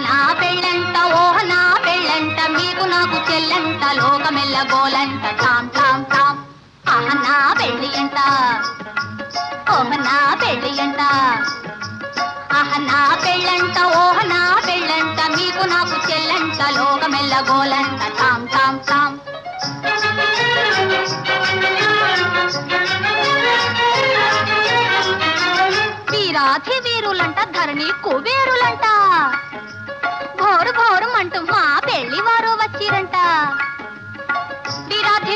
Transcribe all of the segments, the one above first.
నా పెళ్ళంట ఓహ నా పెళ్ళంట మీకు నాకు చెల్లంట లోకమెల్ల గోలంట టామ్ టామ్ టామ్ ఆహ నా పెళ్ళి అంట. ఓహ నా పెళ్ళి అంట. ఆహ నా పెళ్ళంట ఓహ నా పెళ్ళంట మీకు నాకు చెల్లంట లోకమెల్ల గోలంట టామ్ టామ్ టామ్ ధరణి కుబేరులంటా.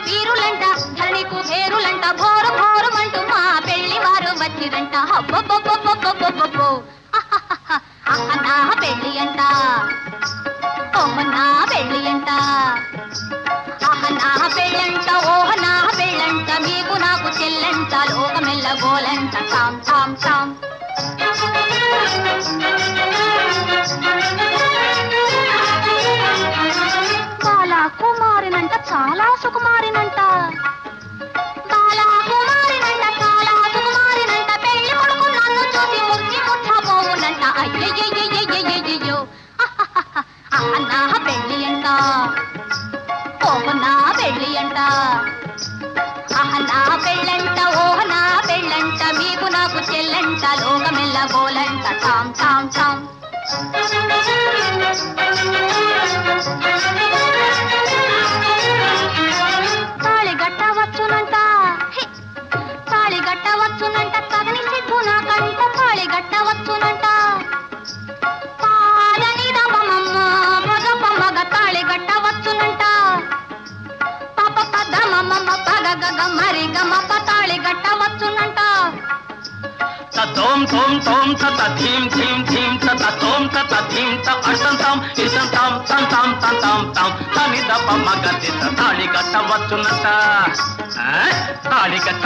వీరాధి వీరులంట ధరణి కుబేరులంట భోరు ఘోరం అంటూ మా పెళ్ళి వారు వచ్చిరంట. నా పెళ్ళి అంట నా పెళ్ళి అంట నా పెళ్ళంట ఓహ నా పెళ్ళంట. మీకు నాకు చెల్లంట లోకమెల్ల గోలంట. టామ్ టామ్ టామ్ ముచ్చబోవునంట. అయ్యయ్యయ్యయ్యయ్యయ్యో అహహహ. అహ నా పెళ్ళి అంట. ఓహ పెళ్ళి అంట. ఆహ నా పెళ్ళంట ఓహ పెళ్ళంట. మీకు నాకు చెల్లంట లోకమెల్ల గోలంట టామ్ టామ్ టామ్ మరి తాళి గట్టవచ్చునంట. తోం తోం తోం తత ధీం ధీం ధీం తత తోం తత ధీం త తం తాం తాం. తని దప మగ తాళి కట్టవచ్చునట తాళి కట్ట